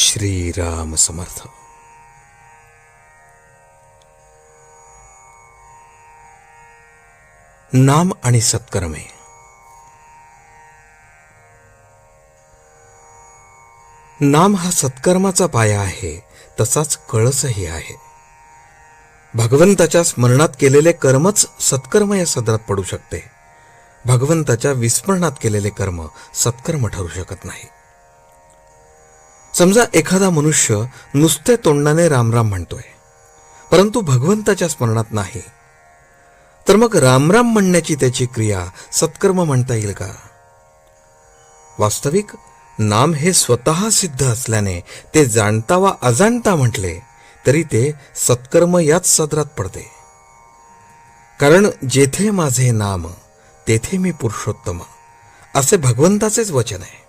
श्रीराम समर्थ। नाम आणि सत्कर्मे। नाम हा सत्कर्माचा पाया आहे तसाच कळसही आहे। भगवंताच्या स्मरणात केलेले कर्मच सत्कर्म या सदरात पडू शकते। भगवंताच्या विस्मरणात केलेले कर्म सत्कर्म ठरू शकत नाही। समजा एखादा मनुष्य नुसते तोंडाने रामराम म्हणतोय परंतु भगवंताच्या स्मरणात नाही तर मग रामराम म्हणण्याची त्याची क्रिया सत्कर्म म्हणता येईल का? वास्तविक नाम हे स्वतः सिद्ध असल्याने ते जाणता वा अजाणता म्हटले तरी ते सत्कर्म याच सदरात पडते. कारण जेथे माझे नाम तेथे मी पुरुषोत्तम असे भगवंताचेच वचन आहे.